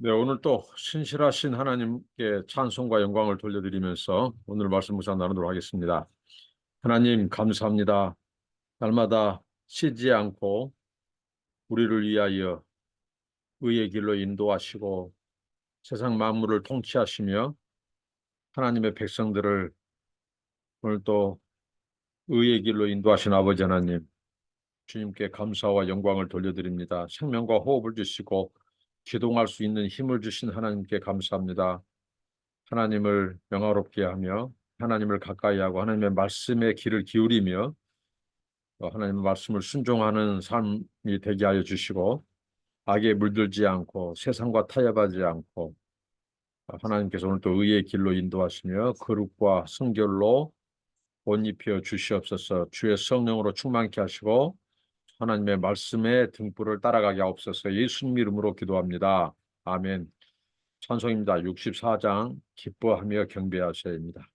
네, 오늘 또 신실하신 하나님께 찬송과 영광을 돌려드리면서 오늘 말씀 묵상 나누도록 하겠습니다. 하나님 감사합니다. 날마다 쉬지 않고 우리를 위하여 의의 길로 인도하시고 세상 만물을 통치하시며 하나님의 백성들을 오늘 또 의의 길로 인도하신 아버지 하나님 주님께 감사와 영광을 돌려드립니다. 생명과 호흡을 주시고 기동할 수 있는 힘을 주신 하나님께 감사합니다. 하나님을 영화롭게 하며 하나님을 가까이 하고 하나님의 말씀에 귀를 기울이며 또 하나님의 말씀을 순종하는 삶이 되게 하여 주시고 악에 물들지 않고 세상과 타협하지 않고 하나님께서 오늘 또 의의 길로 인도하시며 거룩과 성결로 옷 입혀 주시옵소서 주의 성령으로 충만케 하시고 하나님의 말씀의 등불을 따라가게 하옵소서 예수님 이름으로 기도합니다. 아멘. 찬송입니다. 64장 기뻐하며 경배하세요입니다.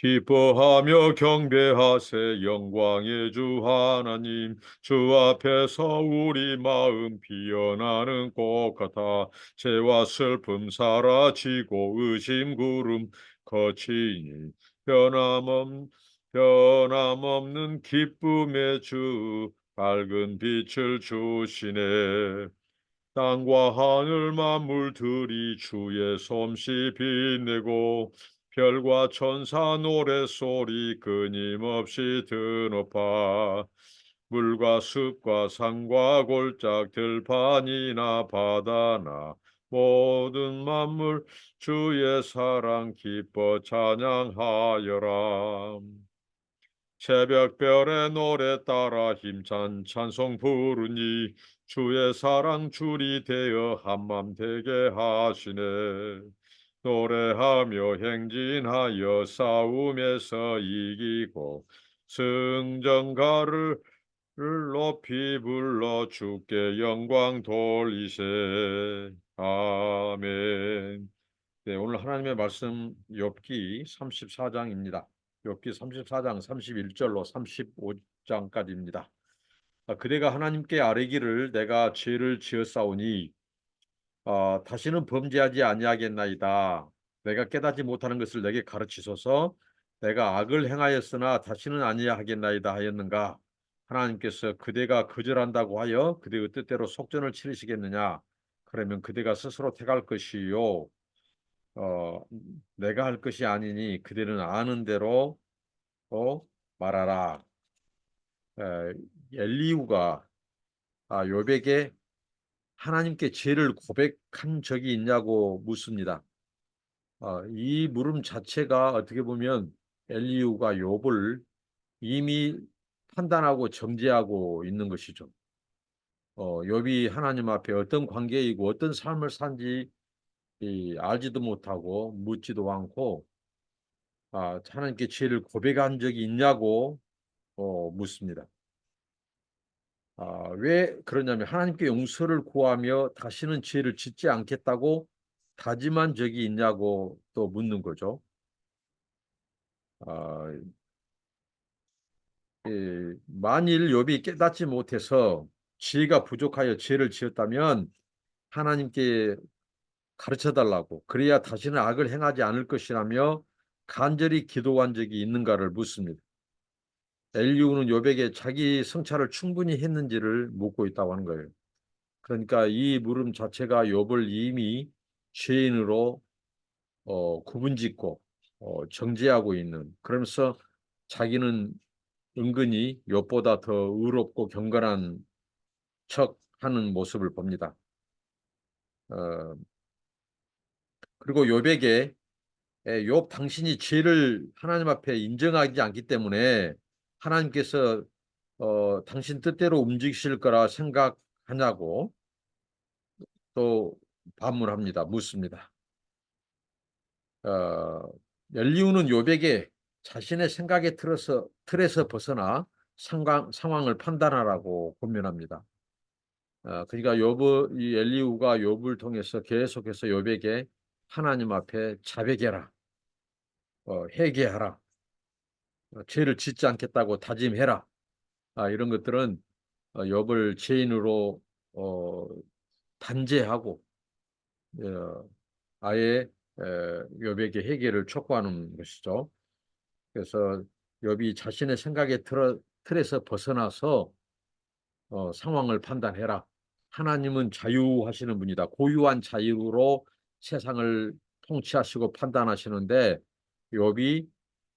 기뻐하며 경배하세 영광의 주 하나님 주 앞에서 우리 마음 피어나는 꽃 같아 죄와 슬픔 사라지고 의심 구름 거치니 변함없, 변함없는 기쁨의 주 밝은 빛을 주시네 땅과 하늘 만물들이 주의 솜씨 빛내고 별과 천사 노래소리 끊임없이 드높아 물과 숲과 산과 골짝 들판이나 바다나 모든 만물 주의 사랑 기뻐 찬양하여라. 새벽별의 노래 따라 힘찬 찬송 부르니 주의 사랑 줄이 되어 한맘 되게 하시네. 노래하며 행진하여 싸움에서 이기고 승전가를 높이 불러 주께 영광 돌리세. 아멘. 네, 오늘 하나님의 말씀 욥기 34장입니다. 욥기 34장 31절로 35장까지입니다. 아, 그대가 하나님께 아뢰기를 내가 죄를 지었사오니 어, 다시는 범죄하지 아니하겠나이다. 내가 깨닫지 못하는 것을 내게 가르치소서. 내가 악을 행하였으나 다시는 아니하겠나이다 하였는가? 하나님께서 그대가 거절한다고 하여 그대의 뜻대로 속전을 치르시겠느냐? 그러면 그대가 스스로 택할 것이요. 어, 내가 할 것이 아니니 그대는 아는 대로 어, 말하라. 에, 엘리우가 아, 요백에 하나님께 죄를 고백한 적이 있냐고 묻습니다. 어, 이 물음 자체가 어떻게 보면 엘리우가 욥을 이미 판단하고 정죄하고 있는 것이죠. 어, 욥이 하나님 앞에 어떤 관계이고 어떤 삶을 산지 이, 알지도 못하고 묻지도 않고 아, 하나님께 죄를 고백한 적이 있냐고 어, 묻습니다. 아, 왜 그러냐면 하나님께 용서를 구하며 다시는 죄를 짓지 않겠다고 다짐한 적이 있냐고 또 묻는 거죠. 아, 예, 만일 욥이 깨닫지 못해서 지혜가 부족하여 죄를 지었다면 하나님께 가르쳐 달라고 그래야 다시는 악을 행하지 않을 것이라며 간절히 기도한 적이 있는가를 묻습니다. 엘리우는 욥에게 자기 성찰을 충분히 했는지를 묻고 있다고 하는 거예요. 그러니까 이 물음 자체가 욥을 이미 죄인으로 어, 구분짓고 어, 정죄하고 있는 그러면서 자기는 은근히 욥보다 더 의롭고 경건한 척 하는 모습을 봅니다. 어, 그리고 욥에게 욥 당신이 죄를 하나님 앞에 인정하지 않기 때문에 하나님께서 어, 당신 뜻대로 움직이실 거라 생각하냐고 또 반문합니다. 묻습니다. 어, 엘리우는 욥에게 자신의 생각의 틀에서, 틀에서 벗어나 상황, 상황을 판단하라고 권면합니다. 어, 그러니까 욥, 이 엘리우가 욥을 통해서 계속해서 욥에게 하나님 앞에 자백해라, 어, 회개하라, 어, 죄를 짓지 않겠다고 다짐해라. 아, 이런 것들은 어, 욥을 죄인으로 어, 단죄하고 어, 아예 에, 욥에게 해결을 촉구하는 것이죠. 그래서 욥이 자신의 생각에 틀어, 틀에서 벗어나서 어, 상황을 판단해라. 하나님은 자유하시는 분이다. 고유한 자유로 세상을 통치하시고 판단하시는데 욥이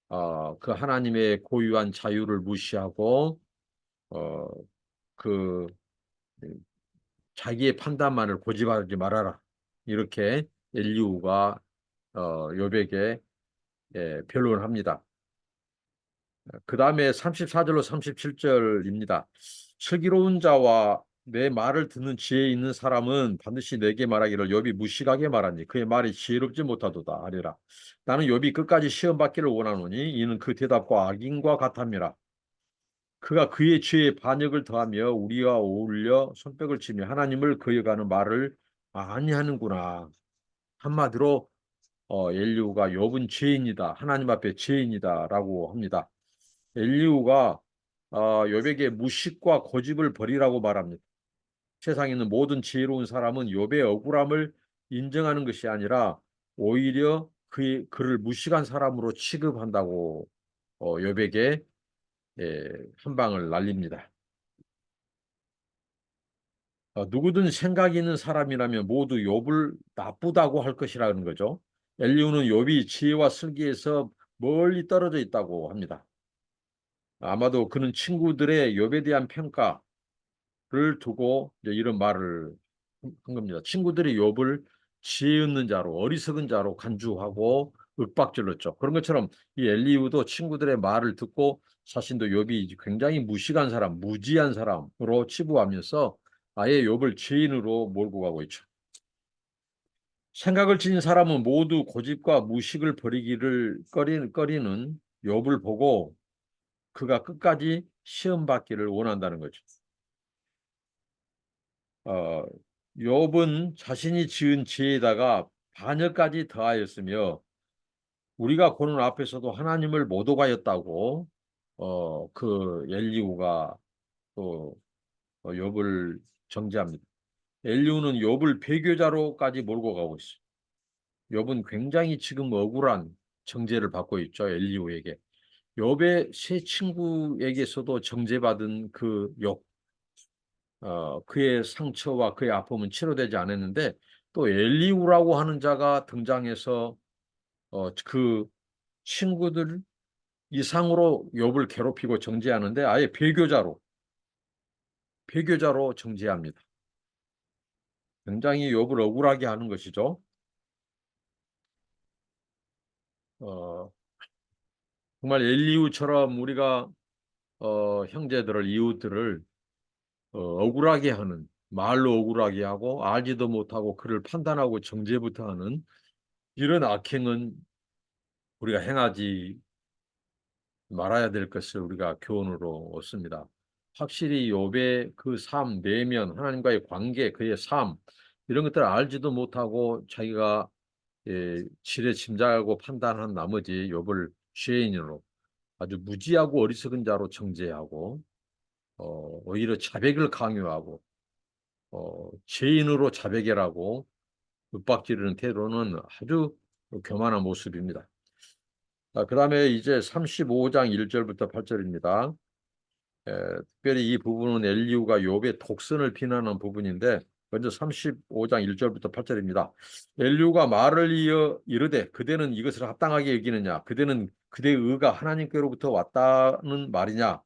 어, 그 하나님의 고유한 자유를 무시하고 어, 그 자기의 판단만을 고집하지 말아라. 이렇게 엘리우가 어, 욥에게 예, 변론을 합니다. 그 다음에 34절로 37절입니다. 슬기로운 자와 내 말을 듣는 지혜 있는 사람은 반드시 내게 말하기를 욥이 무식하게 말하니 그의 말이 지혜롭지 못하도다 하리라. 나는 욥이 끝까지 시험 받기를 원하노니 이는 그 대답과 악인과 같함이라. 그가 그의 죄에 반역을 더하며 우리와 어울려 손뼉을 치며 하나님을 거역하는 말을 많이 하는구나. 한마디로 어, 엘리우가 욥은 죄인이다. 하나님 앞에 죄인이다라고 합니다. 엘리우가 어, 욥에게 무식과 고집을 버리라고 말합니다. 세상에 있는 모든 지혜로운 사람은 욥의 억울함을 인정하는 것이 아니라 오히려 그 그를 무식한 사람으로 취급한다고 어, 욥에게 예, 한 방을 날립니다. 어, 누구든 생각 있는 사람이라면 모두 욥을 나쁘다고 할 것이라는 거죠. 엘리우는 욥이 지혜와 슬기에서 멀리 떨어져 있다고 합니다. 아마도 그는 친구들의 욥에 대한 평가 를 두고 이런 말을 한 겁니다. 친구들이 욥을 지혜 없는 자로 어리석은 자로 간주하고 윽박질렀죠. 그런 것처럼 이 엘리우도 친구들의 말을 듣고 자신도 욥이 굉장히 무식한 사람, 무지한 사람으로 치부하면서 아예 욥을 죄인으로 몰고 가고 있죠. 생각을 지닌 사람은 모두 고집과 무식을 버리기를 꺼리는 욥을 보고 그가 끝까지 시험 받기를 원한다는 거죠. 어, 욥은 자신이 지은 죄에다가 반역까지 더하였으며 우리가 보는 앞에서도 하나님을 모독하였다고 어, 그 엘리우가 또 어, 욥을 정죄합니다. 엘리우는 욥을 배교자로까지 몰고 가고 있어요. 욥은 굉장히 지금 억울한 정죄를 받고 있죠. 엘리우에게. 욥의 세 친구에게서도 정죄받은 그 욕, 어, 그의 상처와 그의 아픔은 치료되지 않았는데 또 엘리우라고 하는 자가 등장해서 어, 그 친구들 이상으로 욥을 괴롭히고 정죄하는데 아예 배교자로 배교자로 정죄합니다. 굉장히 욥을 억울하게 하는 것이죠. 어, 정말 엘리우처럼 우리가 어, 형제들을 이웃들을 어, 억울하게 하는 말로 억울하게 하고 알지도 못하고 그를 판단하고 정죄부터 하는 이런 악행은 우리가 행하지 말아야 될 것을 우리가 교훈으로 얻습니다. 확실히 욥의 그 삶, 내면, 하나님과의 관계, 그의 삶 이런 것들을 알지도 못하고 자기가 예, 지레 짐작하고 판단한 나머지 욥을 죄인으로 아주 무지하고 어리석은 자로 정죄하고 어, 오히려 자백을 강요하고 어, 죄인으로 자백이라고 윽박지르는 태도는 아주 교만한 모습입니다. 아, 그 다음에 이제 35장 1절부터 8절입니다. 에, 특별히 이 부분은 엘리우가 욥의 독선을 비난한 부분인데 먼저 35장 1절부터 8절입니다. 엘리우가 말을 이어 이르되 그대는 이것을 합당하게 여기느냐 그대는 그대의 의가 하나님께로부터 왔다는 말이냐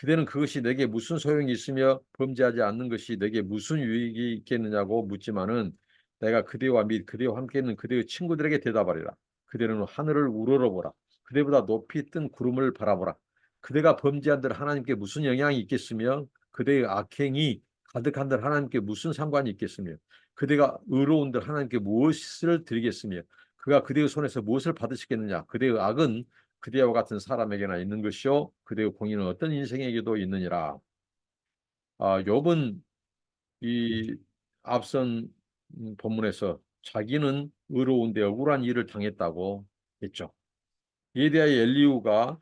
그대는 그것이 내게 무슨 소용이 있으며 범죄하지 않는 것이 내게 무슨 유익이 있겠느냐고 묻지만은 내가 그대와 및 그대와 함께 있는 그대의 친구들에게 대답하리라. 그대는 하늘을 우러러보라. 그대보다 높이 뜬 구름을 바라보라. 그대가 범죄한들 하나님께 무슨 영향이 있겠으며 그대의 악행이 가득한들 하나님께 무슨 상관이 있겠으며 그대가 의로운들 하나님께 무엇을 드리겠으며 그가 그대의 손에서 무엇을 받으시겠느냐. 그대의 악은 그대와 같은 사람에게나 있는 것이요 그대의 공의는 어떤 인생에게도 있느니라. 아, 욥은 이 앞선 본문에서 자기는 의로운데 억울한 일을 당했다고 했죠. 이에 대하여 엘리우가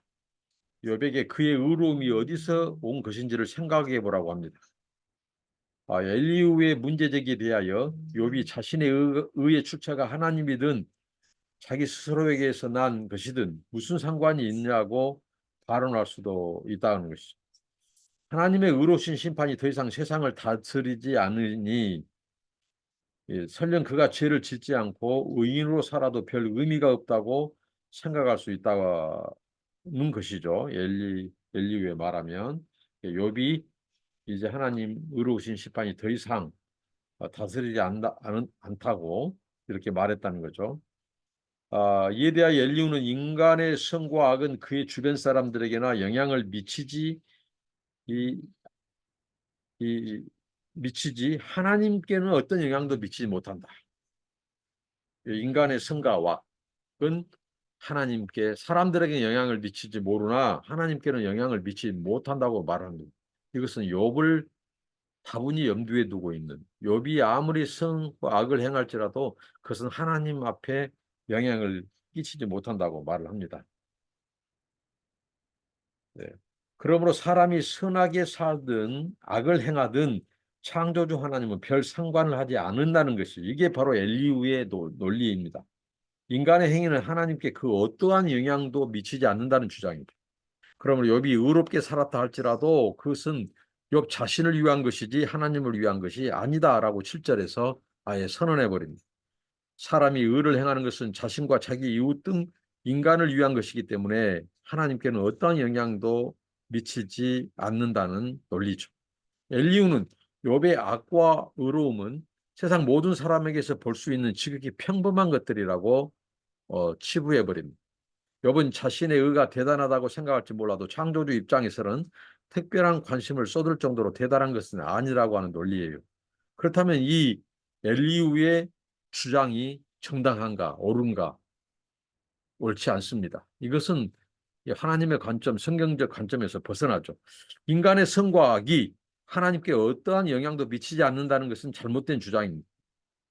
욥에게 그의 의로움이 어디서 온 것인지를 생각해 보라고 합니다. 아, 엘리후의 문제 제기에 대하여 욥이 자신의 의, 의의 출처가 하나님이든 자기 스스로에게서 난 것이든 무슨 상관이 있냐고 발언할 수도 있다는 것이죠. 하나님의 의로우신 심판이 더 이상 세상을 다스리지 않으니 예, 설령 그가 죄를 짓지 않고 의인으로 살아도 별 의미가 없다고 생각할 수 있다는 것이죠. 엘리 엘리후에 말하면 예, 욥이 이제 하나님 의로우신 심판이 더 이상 어, 다스리지 않다, 않, 않다고 이렇게 말했다는 거죠. 아, 이에 대하여 엘리후는 인간의 성과 악은 그의 주변 사람들에게나 영향을 미치지 이, 이 미치지 하나님께는 어떤 영향도 미치지 못한다. 인간의 성과 악은 하나님께 사람들에게 영향을 미치지 모르나 하나님께는 영향을 미치지 못한다고 말합니다. 이것은 욥을 다분히 염두에 두고 있는 욥이 아무리 성과 악을 행할지라도 그것은 하나님 앞에 영향을 끼치지 못한다고 말을 합니다. 네. 그러므로 사람이 선하게 살든 악을 행하든 창조주 하나님은 별 상관을 하지 않는다는 것이 이게 바로 엘리우의 논리입니다. 인간의 행위는 하나님께 그 어떠한 영향도 미치지 않는다는 주장입니다. 그러므로 욥이 의롭게 살았다 할지라도 그것은 욥 자신을 위한 것이지 하나님을 위한 것이 아니다라고 7절에서 아예 선언해 버립니다. 사람이 의를 행하는 것은 자신과 자기 이웃 등 인간을 위한 것이기 때문에 하나님께는 어떠한 영향도 미치지 않는다는 논리죠. 엘리우는 욥의 악과 의로움은 세상 모든 사람에게서 볼 수 있는 지극히 평범한 것들이라고 어, 치부해 버립니다. 욥은 자신의 의가 대단하다고 생각할지 몰라도 창조주 입장에서는 특별한 관심을 쏟을 정도로 대단한 것은 아니라고 하는 논리예요. 그렇다면 이 엘리우의 주장이 정당한가 옳은가 옳지 않습니다. 이것은 하나님의 관점, 성경적 관점에서 벗어나죠. 인간의 성과 악이 하나님께 어떠한 영향도 미치지 않는다는 것은 잘못된 주장입니다.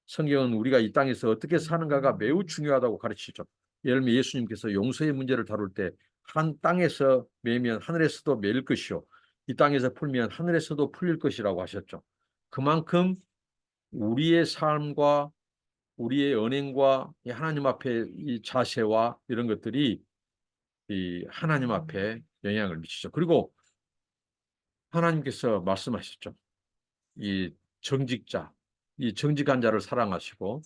성경은 우리가 이 땅에서 어떻게 사는가가 매우 중요하다고 가르치죠. 예를 들면 예수님께서 용서의 문제를 다룰 때 한 땅에서 매면 하늘에서도 매일 것이요. 이 땅에서 풀면 하늘에서도 풀릴 것이라고 하셨죠. 그만큼 우리의 삶과 우리의 언행과 하나님 앞에 이 자세와 이런 것들이 이 하나님 앞에 영향을 미치죠. 그리고 하나님께서 말씀하셨죠. 이 정직자, 이 정직한 자를 사랑하시고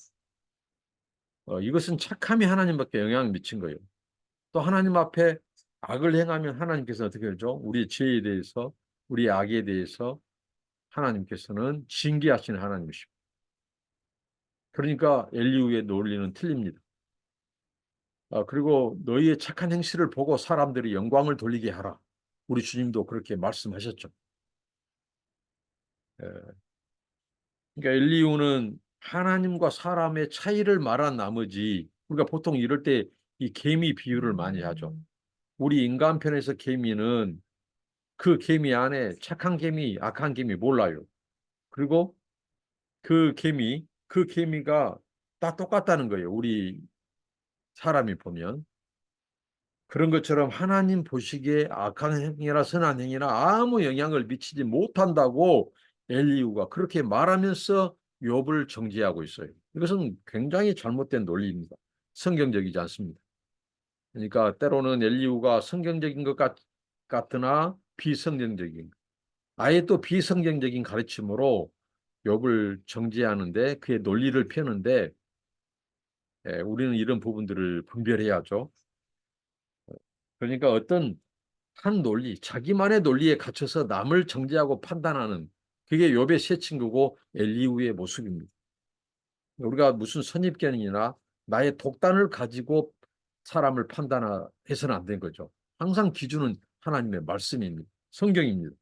어, 이것은 착함이 하나님밖에 영향을 미친 거예요. 또 하나님 앞에 악을 행하면 하나님께서 어떻게 하죠? 우리 죄에 대해서, 우리 악에 대해서 하나님께서는 징계하시는 하나님이십니다. 그러니까 엘리우의 논리는 틀립니다. 아, 그리고 너희의 착한 행실을 보고 사람들이 영광을 돌리게 하라. 우리 주님도 그렇게 말씀하셨죠. 예. 그러니까 엘리우는 하나님과 사람의 차이를 말한 나머지 우리가 보통 이럴 때 이 개미 비유를 많이 하죠. 우리 인간 편에서 개미는 그 개미 안에 착한 개미, 악한 개미 몰라요. 그리고 그 개미, 그 개미가 다 똑같다는 거예요. 우리 사람이 보면. 그런 것처럼 하나님 보시기에 악한 행위나 선한 행위나 아무 영향을 미치지 못한다고 엘리우가 그렇게 말하면서 욥을 정지하고 있어요. 이것은 굉장히 잘못된 논리입니다. 성경적이지 않습니다. 그러니까 때로는 엘리우가 성경적인 것 같, 같으나 비성경적인 아예 또 비성경적인 가르침으로 욥을 정지하는데 그의 논리를 펴는데 예, 우리는 이런 부분들을 분별해야죠. 그러니까 어떤 한 논리, 자기만의 논리에 갇혀서 남을 정죄하고 판단하는 그게 욥의 새 친구고 엘리우의 모습입니다. 우리가 무슨 선입견이나 나의 독단을 가지고 사람을 판단해서는 안 된 거죠. 항상 기준은 하나님의 말씀입니다. 성경입니다.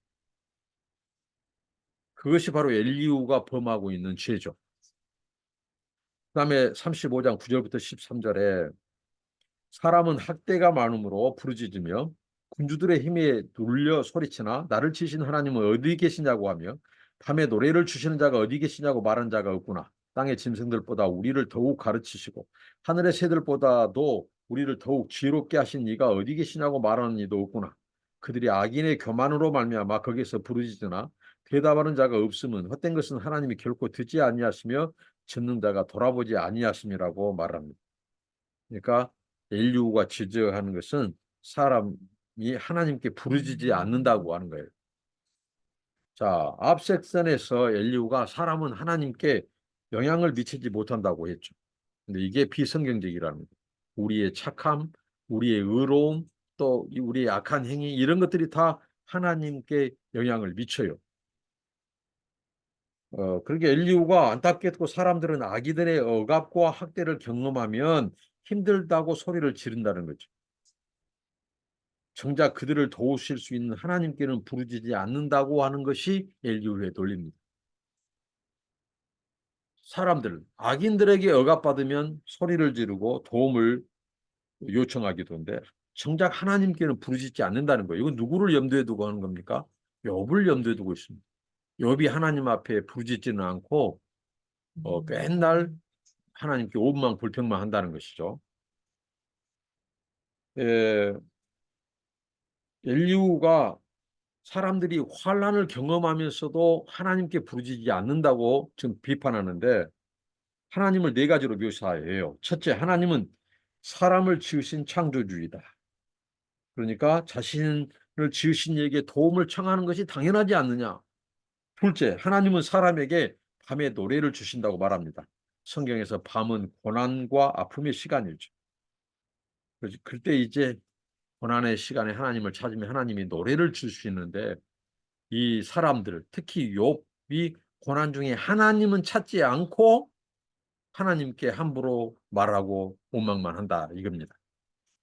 그것이 바로 엘리우가 범하고 있는 죄죠. 그 다음에 35장 9절부터 13절에 사람은 학대가 많음으로 부르짖으며 군주들의 힘에 눌려 소리치나 나를 치신 하나님은 어디 계시냐고 하며 밤에 노래를 주시는 자가 어디 계시냐고 말한 자가 없구나. 땅의 짐승들보다 우리를 더욱 가르치시고 하늘의 새들보다도 우리를 더욱 지혜롭게 하신 이가 어디 계시냐고 말하는 이도 없구나. 그들이 악인의 교만으로 말미암아 거기서 부르짖으나 대답하는 자가 없으면 헛된 것은 하나님이 결코 듣지 아니하시며 듣는 자가 돌아보지 아니하심이라고 말합니다. 그러니까 엘리후가 지적하는 것은 사람이 하나님께 부르짖지 않는다고 하는 거예요. 자, 앞 섹션에서 엘리후가 사람은 하나님께 영향을 미치지 못한다고 했죠. 근데 이게 비성경적이라는 거예요. 우리의 착함, 우리의 의로움, 또 우리의 악한 행위 이런 것들이 다 하나님께 영향을 미쳐요. 어, 그렇게 엘리후가 안타깝게도 사람들은 아기들의 억압과 학대를 경험하면 힘들다고 소리를 지른다는 거죠. 정작 그들을 도우실 수 있는 하나님께는 부르짖지 않는다고 하는 것이 엘리후의 논리입니다. 사람들, 악인들에게 억압받으면 소리를 지르고 도움을 요청하기도 한데 정작 하나님께는 부르짖지 않는다는 거예요. 이건 누구를 염두에 두고 하는 겁니까? 욥을 염두에 두고 있습니다. 욥이 하나님 앞에 부르짖지는 않고 어, 맨날 하나님께 오만 불평만 한다는 것이죠. 에, 엘리후가 사람들이 환란을 경험하면서도 하나님께 부르짖지 않는다고 지금 비판하는데 하나님을 네 가지로 묘사해요. 첫째, 하나님은 사람을 지으신 창조주이다. 그러니까 자신을 지으신 이에게 도움을 청하는 것이 당연하지 않느냐. 둘째, 하나님은 사람에게 밤에 노래를 주신다고 말합니다. 성경에서 밤은 고난과 아픔의 시간이죠. 그때 이제 고난의 시간에 하나님을 찾으면 하나님이 노래를 주시는데 이 사람들 특히 욥이 고난 중에 하나님은 찾지 않고 하나님께 함부로 말하고 원망만 한다 이겁니다.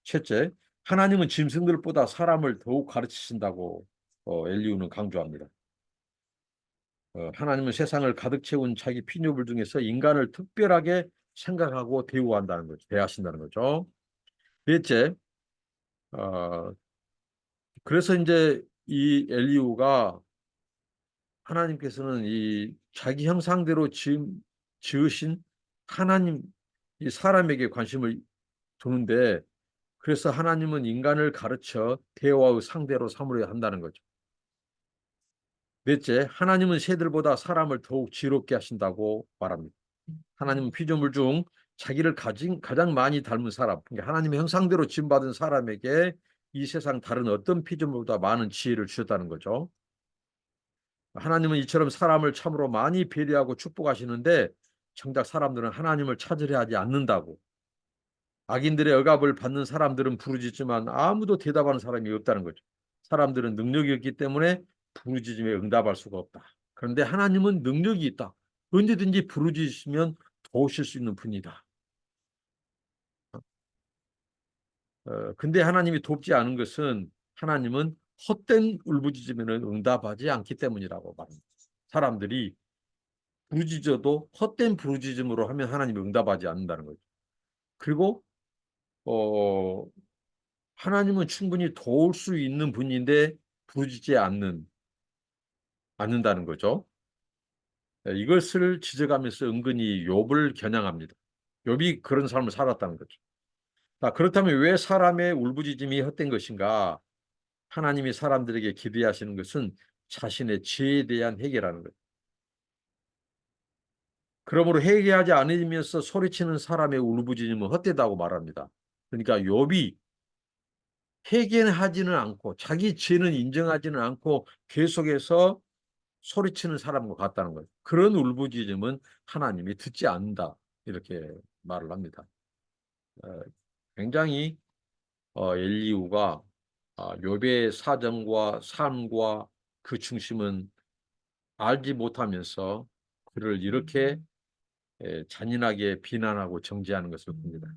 셋째, 하나님은 짐승들보다 사람을 더욱 가르치신다고 어, 엘리우는 강조합니다. 어, 하나님은 세상을 가득 채운 자기 피조물 중에서 인간을 특별하게 생각하고 대우한다는 거죠. 대하신다는 거죠. 넷째, 어, 그래서 이제 이 엘리우가 하나님께서는 이 자기 형상대로 지음, 지으신 하나님 이 사람에게 관심을 두는데 그래서 하나님은 인간을 가르쳐 대화의 상대로 삼으려 한다는 거죠. 넷째, 하나님은 새들보다 사람을 더욱 지롭게 하신다고 말합니다. 하나님은 피조물 중 자기를 가진, 가장 많이 닮은 사람, 그러니까 하나님의 형상대로 지음받은 사람에게 이 세상 다른 어떤 피조물보다 많은 지혜를 주셨다는 거죠. 하나님은 이처럼 사람을 참으로 많이 배려하고 축복하시는데 정작 사람들은 하나님을 찾으려 하지 않는다고. 악인들의 억압을 받는 사람들은 부르짖지만 아무도 대답하는 사람이 없다는 거죠. 사람들은 능력이 없기 때문에 부르짖음에 응답할 수가 없다. 그런데 하나님은 능력이 있다. 언제든지 부르짖으시면 도우실 수 있는 분이다. 어, 근데 하나님이 돕지 않은 것은 하나님은 헛된 울부짖으면 응답하지 않기 때문이라고 말합니다. 사람들이 부르짖어도 헛된 부르짖음으로 하면 하나님이 응답하지 않는다는 거죠. 그리고 어, 하나님은 충분히 도울 수 있는 분인데 부르짖지 않는 않는다는 거죠. 네, 이것을 지적하면서 은근히 욥을 겨냥합니다. 욥이 그런 삶을 살았다는 거죠. 자, 그렇다면 왜 사람의 울부짖음이 헛된 것인가? 하나님이 사람들에게 기대하시는 것은 자신의 죄에 대한 해결하는 거예요. 그러므로 회개하지 않으면서 소리치는 사람의 울부짖음은 헛되다고 말합니다. 그러니까 욥이 회개하지는 않고 자기 죄는 인정하지는 않고 계속해서 소리치는 사람과 같다는 거예요. 그런 울부짖음은 하나님이 듣지 않는다 이렇게 말을 합니다. 어, 굉장히 어, 엘리우가 아, 욥의 사정과 삶과 그 중심은 알지 못하면서 그를 이렇게 예, 잔인하게 비난하고 정죄하는 것을 봅니다.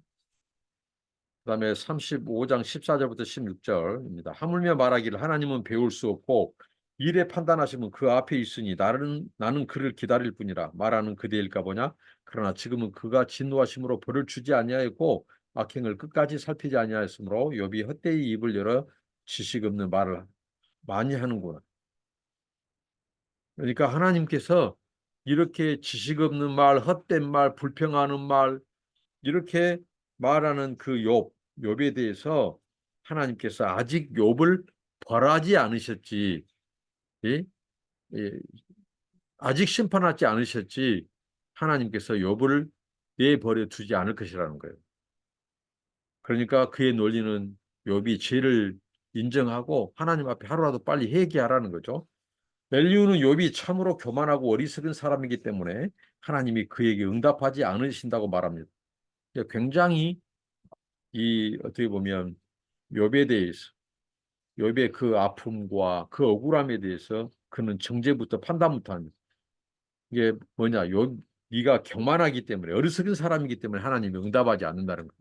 그 다음에 35장 14절부터 16절입니다. 하물며 말하기를 하나님은 배울 수 없고 일에 판단하시면 그 앞에 있으니 나는 나는 그를 기다릴 뿐이라 말하는 그대일까 보냐 그러나 지금은 그가 진노하심으로 벌을 주지 아니하였고 악행을 끝까지 살피지 아니하였으므로 욥이 헛되이 입을 열어 지식 없는 말을 많이 하는구나. 그러니까 하나님께서 이렇게 지식 없는 말, 헛된 말, 불평하는 말 이렇게 말하는 그 욥, 욥에 대해서 하나님께서 아직 욥을 벌하지 않으셨지. 예? 예, 아직 심판하지 않으셨지 하나님께서 욥을 내버려 두지 않을 것이라는 거예요. 그러니까 그의 논리는 욥이 죄를 인정하고 하나님 앞에 하루라도 빨리 회개하라는 거죠. 엘리우는 욥이 참으로 교만하고 어리석은 사람이기 때문에 하나님이 그에게 응답하지 않으신다고 말합니다. 굉장히 이 어떻게 보면 욥에 대해서 욥의 그 아픔과 그 억울함에 대해서 그는 정죄부터 판단부터 합니다. 이게 뭐냐? 욥 네가 교만하기 때문에 어리석은 사람이기 때문에 하나님이 응답하지 않는다는 거예요.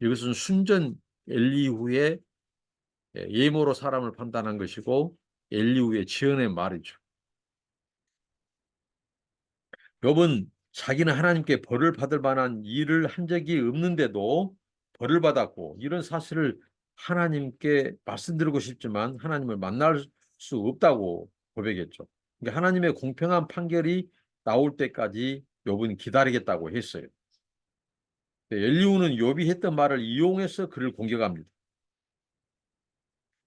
이것은 순전 엘리후의 예모로 사람을 판단한 것이고 엘리후의 지연의 말이죠. 욥은 자기는 하나님께 벌을 받을 만한 일을 한 적이 없는데도 벌을 받았고 이런 사실을 하나님께 말씀드리고 싶지만 하나님을 만날 수 없다고 고백했죠. 그러니까 하나님의 공평한 판결이 나올 때까지 욥은 기다리겠다고 했어요. 엘리우는 욥이 했던 말을 이용해서 그를 공격합니다.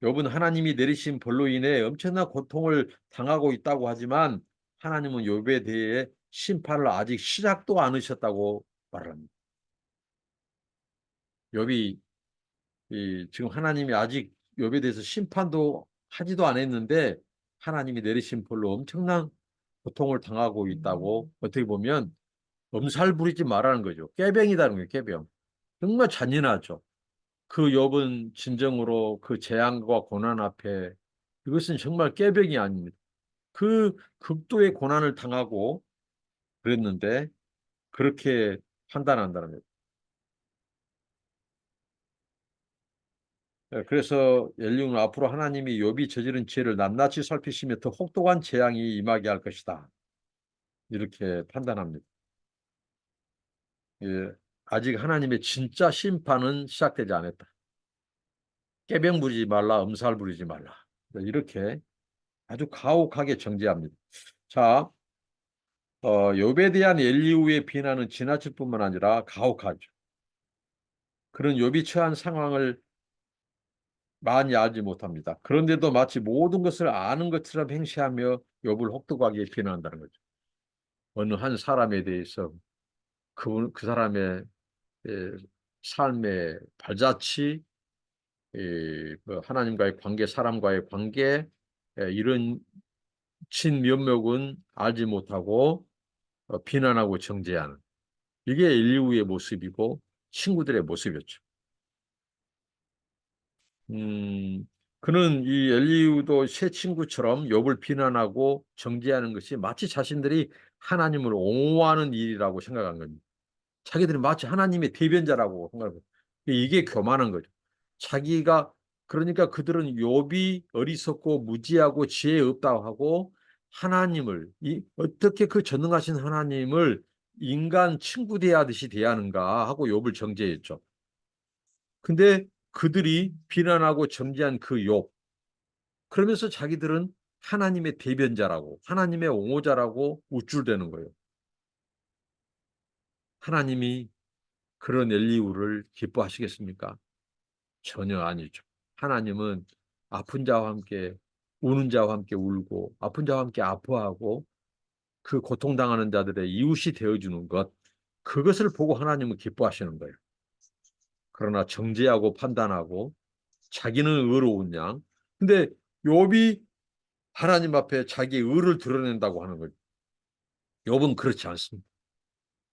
욥은 하나님이 내리신 벌로 인해 엄청난 고통을 당하고 있다고 하지만 하나님은 욥에 대해 심판을 아직 시작도 않으셨다고 말합니다. 욥이 지금 하나님이 아직 욥에 대해서 심판도 하지도 않았는데 하나님이 내리신 벌로 엄청난 고통을 당하고 있다고 어떻게 보면 엄살 부리지 말라는 거죠. 깨병이다는 거예요. 깨병. 정말 잔인하죠. 그 욥은 진정으로 그 재앙과 고난 앞에 이것은 정말 깨병이 아닙니다. 그 극도의 고난을 당하고 그랬는데 그렇게 판단한다는 거예요. 그래서 엘리우는 앞으로 하나님이 욥이 저지른 죄를 낱낱이 살피시며 더 혹독한 재앙이 임하게 할 것이다. 이렇게 판단합니다. 예, 아직 하나님의 진짜 심판은 시작되지 않았다. 깨병 부리지 말라, 엄살 부리지 말라. 이렇게 아주 가혹하게 정죄합니다. 자, 어, 욥에 대한 엘리우의 비난은 지나칠 뿐만 아니라 가혹하죠. 그런 욥이 처한 상황을 많이 알지 못합니다. 그런데도 마치 모든 것을 아는 것처럼 행시하며 욥을 혹독하게 비난한다는 거죠. 어느 한 사람에 대해서 그, 그 사람의 에, 삶의 발자취, 에, 그 하나님과의 관계, 사람과의 관계 에, 이런 친 면목은 알지 못하고 어, 비난하고 정죄하는 이게 인류의 모습이고 친구들의 모습이었죠. 음, 그는 이 엘리우도 새 친구처럼 욥을 비난하고 정죄하는 것이 마치 자신들이 하나님을 옹호하는 일이라고 생각한 겁니다. 자기들이 마치 하나님의 대변자라고 생각하고 이게 교만한 거죠. 자기가 그러니까 그들은 욥이 어리석고 무지하고 지혜 없다고 하고 하나님을 이 어떻게 그 전능하신 하나님을 인간 친구 대하듯이 대하는가 하고 욥을 정죄했죠. 근데 그들이 비난하고 정죄한 그 욥. 그러면서 자기들은 하나님의 대변자라고 하나님의 옹호자라고 우쭐대는 거예요. 하나님이 그런 엘리우를 기뻐하시겠습니까? 전혀 아니죠. 하나님은 아픈 자와 함께 우는 자와 함께 울고 아픈 자와 함께 아파하고 그 고통당하는 자들의 이웃이 되어주는 것 그것을 보고 하나님은 기뻐하시는 거예요. 그러나 정죄하고 판단하고 자기는 의로운 양. 근데 욥이 하나님 앞에 자기 의를 드러낸다고 하는 거죠. 욥은 그렇지 않습니다.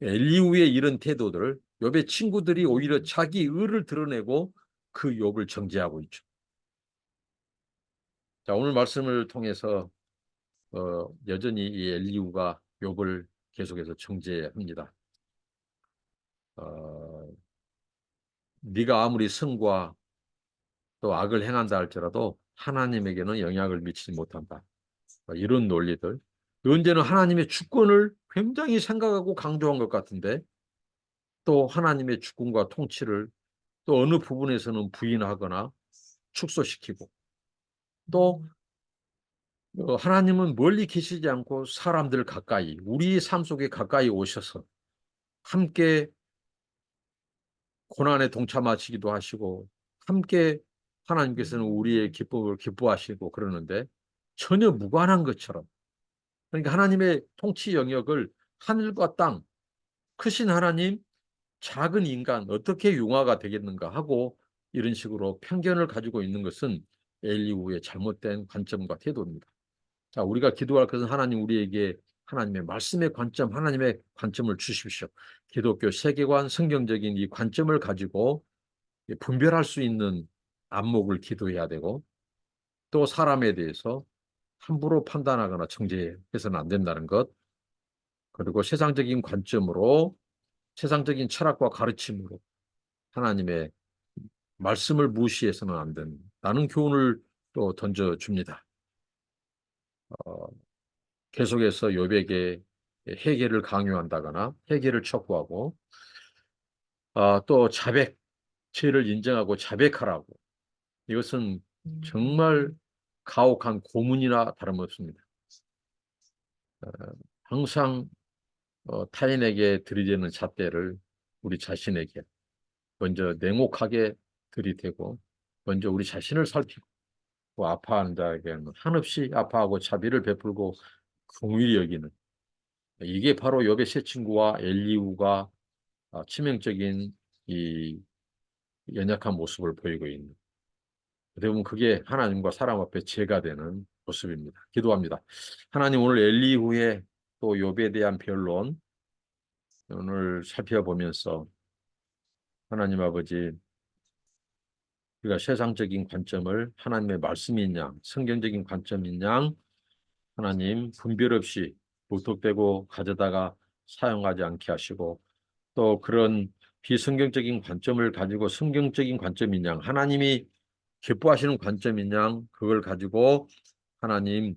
엘리우의 이런 태도들, 욥의 친구들이 오히려 자기 의를 드러내고 그 욥을 정죄하고 있죠. 자, 오늘 말씀을 통해서 어, 여전히 이 엘리우가 욥을 계속해서 정죄합니다. 어, 네가 아무리 성과 또 악을 행한다 할지라도 하나님에게는 영향을 미치지 못한다. 뭐 이런 논리들. 언제는 하나님의 주권을 굉장히 생각하고 강조한 것 같은데 또 하나님의 주권과 통치를 또 어느 부분에서는 부인하거나 축소시키고 또 어, 하나님은 멀리 계시지 않고 사람들 가까이 우리 삶 속에 가까이 오셔서 함께 고난에 동참하시기도 하시고 함께 하나님께서는 우리의 기쁨을 기뻐하시고 그러는데 전혀 무관한 것처럼 그러니까 하나님의 통치 영역을 하늘과 땅, 크신 하나님, 작은 인간 어떻게 융화가 되겠는가 하고 이런 식으로 편견을 가지고 있는 것은 엘리후의 잘못된 관점과 태도입니다. 자, 우리가 기도할 것은 하나님 우리에게 하나님의 말씀의 관점, 하나님의 관점을 주십시오. 기독교 세계관, 성경적인 이 관점을 가지고 분별할 수 있는 안목을 기도해야 되고 또 사람에 대해서 함부로 판단하거나 정죄해서는 안 된다는 것 그리고 세상적인 관점으로 세상적인 철학과 가르침으로 하나님의 말씀을 무시해서는 안 된다는 교훈을 또 던져줍니다. 어, 계속해서 요백의 해결을 강요한다거나 해결을 촉구하고 어, 또 자백, 죄를 인정하고 자백하라고 이것은 정말 가혹한 고문이나 다름없습니다. 어, 항상 어, 타인에게 들이대는 잣대를 우리 자신에게 먼저 냉혹하게 들이대고 먼저 우리 자신을 살피고 또 아파하는 자에게는 한없이 아파하고 자비를 베풀고 긍휼히 여기는 이게 바로 욥의 세 친구와 엘리우가 아, 치명적인 이 연약한 모습을 보이고 있는 대부분 그게 하나님과 사람 앞에 죄가 되는 모습입니다. 기도합니다. 하나님 오늘 엘리후의 또 욥에 대한 변론 오늘 살펴보면서 하나님 아버지 우리가 세상적인 관점을 하나님의 말씀인 양, 성경적인 관점인 양 하나님 분별 없이 무턱대고 가져다가 사용하지 않게 하시고 또 그런 비성경적인 관점을 가지고 성경적인 관점인 양 하나님이 기뻐하시는 관점인 양 그걸 가지고 하나님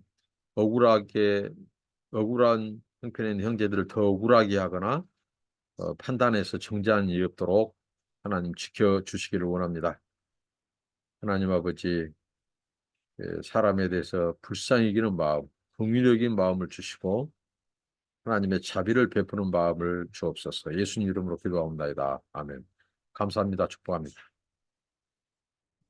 억울하게 억울한 형편에 형제들을 더 억울하게 하거나 어, 판단해서 정죄하는 일이 없도록 하나님 지켜주시기를 원합니다. 하나님 아버지 예, 사람에 대해서 불쌍히 여기는 마음, 긍휼적인 마음을 주시고 하나님의 자비를 베푸는 마음을 주옵소서. 예수님 이름으로 기도하옵나이다. 아멘. 감사합니다. 축복합니다.